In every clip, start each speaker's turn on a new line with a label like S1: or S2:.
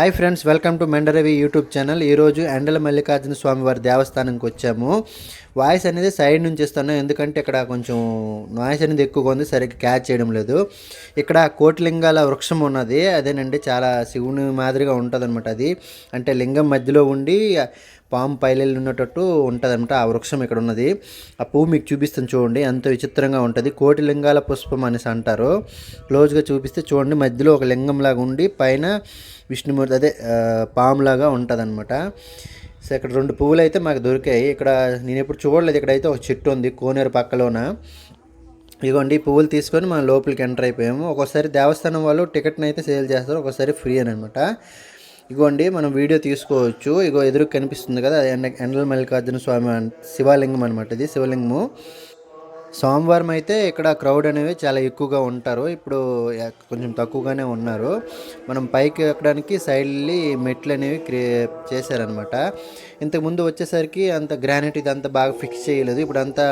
S1: Hi friends welcome to Mendaravi YouTube channel ఈరోజు ఎండల మల్లికార్జున స్వామి వారి దేవస్థానంకి వచ్చాము. వాయిస్ అనేది సైడ్ నుంచి ఇస్తాను ఎందుకంటే ఇక్కడ కొంచెం నాయిస్ అనేది ఎక్కువగా ఉంది. సరిగ్గా క్యాచ్ చేయడం లేదు. ఇక్కడ కోటిలింగాల వృక్షం ఉన్నది. అదేనండి చాలా శివుని మాదిరిగా ఉంటుంది అనమాట అది. అంటే లింగం మధ్యలో ఉండి పాము పైలెళ్ళు ఉన్నట్టు ఉంటుంది అనమాట ఆ వృక్షం ఇక్కడ ఉన్నది. ఆ పువ్వు మీకు చూపిస్తాను చూడండి. ఎంత విచిత్రంగా ఉంటుంది. కోటి లింగాల పుష్పం అనేసి అంటారు. క్లోజ్గా చూపిస్తే చూడండి. మధ్యలో ఒక లింగంలాగా ఉండి పైన విష్ణుమూర్తి అదే పాములాగా ఉంటుంది అనమాట సో ఇక్కడ రెండు పువ్వులు అయితే మాకు దొరికాయి. ఇక్కడ నేను ఎప్పుడు చూడలేదు. ఇక్కడైతే ఒక చెట్టు ఉంది కోనేరు పక్కలోన. ఇదిగోండి ఈ పువ్వులు తీసుకొని మనం లోపలికి ఎంటర్ అయిపోయాము. ఒక్కోసారి దేవస్థానం వాళ్ళు టికెట్ని అయితే సేల్ చేస్తారు. ఒక్కోసారి ఫ్రీ అని అనమాట ఇగోండి మనం వీడియో తీసుకోవచ్చు. ఇగో ఎదురు కనిపిస్తుంది కదా అది ఎండ ఎండల మల్లికార్జున స్వామి శివలింగం అనమాట ఇది శివలింగము. సోమవారం అయితే ఇక్కడ క్రౌడ్ అనేవి చాలా ఎక్కువగా ఉంటారు. ఇప్పుడు కొంచెం తక్కువగానే ఉన్నారు. మనం పైకి ఎక్కడానికి సైడ్లీ మెట్లు అనేవి క్రియే చేశారనమాట ఇంతకుముందు వచ్చేసరికి అంత గ్రానైట్ ఇదంతా బాగా ఫిక్స్ చేయలేదు. ఇప్పుడు అంతా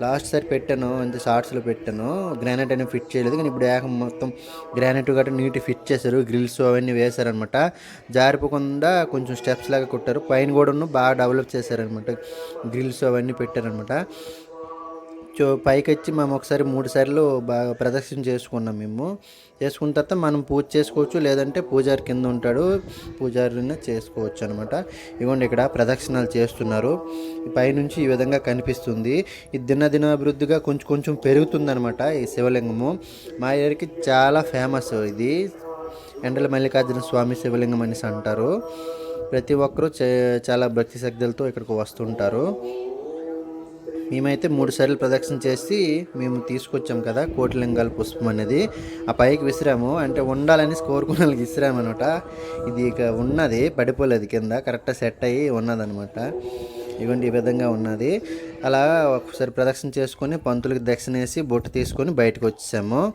S1: లాస్ట్ సారి పెట్టాను అంత షార్ట్స్లో పెట్టాను. గ్రానైట్ అనేది ఫిట్ చేయలేదు కానీ ఇప్పుడు ఏకం మొత్తం గ్రానైట్ గట్రా నీట్ ఫిట్ చేశారు. గ్రిల్స్ అవన్నీ వేశారనమాట జారిపోకుండా కొంచెం స్టెప్స్ లాగా కొట్టారు. పైన కూడా బాగా డెవలప్ చేశారనమాట గ్రిల్స్ అవన్నీ పెట్టారనమాట చో పైకి వచ్చి మేము ఒకసారి మూడు సార్లు బాగా ప్రదక్షిణ చేసుకున్నాం మేము. చేసుకున్న తర్వాత మనం పూజ చేసుకోవచ్చు లేదంటే పూజారి కింద ఉంటాడు పూజారిని చేసుకోవచ్చు అనమాట ఇవ్వండి ఇక్కడ ప్రదక్షిణాలు చేస్తున్నారు. పైనుంచి ఈ విధంగా కనిపిస్తుంది. ఇది దిన దినాభివృద్ధిగా కొంచెం కొంచెం పెరుగుతుందనమాట ఈ శివలింగము. మా ఏరికి చాలా ఫేమస్ ఇది. ఎండల మల్లికార్జున స్వామి శివలింగం అనేసి అంటారు. ప్రతి ఒక్కరూ చే- చాలా భక్తి శక్తులతో ఇక్కడికి వస్తుంటారు. మేమైతే మూడు సార్లు ప్రదక్షిణ చేసి మేము తీసుకొచ్చాం కదా కోటిలింగాల పుష్పం అనేది. ఆ పైకి విసిరాము. అంటే ఉండాలని కోరుకున్న వాళ్ళకి విసిరాము అనమాట ఇది ఇక ఉన్నది పడిపోలేదు కింద. కరెక్ట్గా సెట్ అయ్యి ఉన్నదనమాట. ఇవ్వండి ఈ విధంగా ఉన్నది. అలా ఒకసారి ప్రదక్షిణ చేసుకొని పంతులకి దక్షిణ వేసి బొట్టు తీసుకొని బయటకు వచ్చేసాము.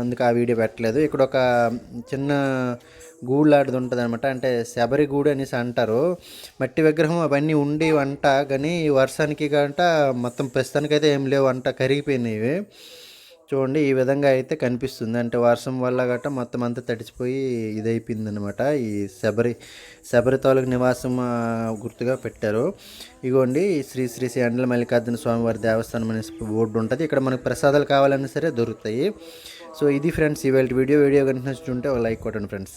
S1: అందుకు ఆ వీడియో పెట్టలేదు. ఇక్కడ ఒక చిన్న గూడులాంటిది ఉంటుంది అనమాట అంటే శబరి గూడు అనేసి అంటారు. మట్టి విగ్రహం అవన్నీ ఉండి వంట కానీ ఈ వర్షానికి గంట మొత్తం ప్రస్తుతానికైతే ఏం లేవు అంట కరిగిపోయినాయి చూడండి ఈ విధంగా అయితే కనిపిస్తుంది. అంటే వర్షం వల్ల గట్ట మొత్తం అంతా తడిచిపోయి ఇదైపోయింది అనమాట ఈ శబరి శబరి తాలూకు నివాసం గుర్తుగా పెట్టారు. ఇగోండి శ్రీ శ్రీ శ్రీ అండల మల్లికార్జున స్వామివారి దేవస్థానం అనే బోర్డు ఉంటుంది. ఇక్కడ మనకు ప్రసాదాలు కావాలన్నా సరే దొరుకుతాయి. సో ఇది ఫ్రెండ్స్ ఇవాళ వీడియో వీడియో కనుక నచ్చుంటే ఒక లైక్ కొట్టండి ఫ్రెండ్స్.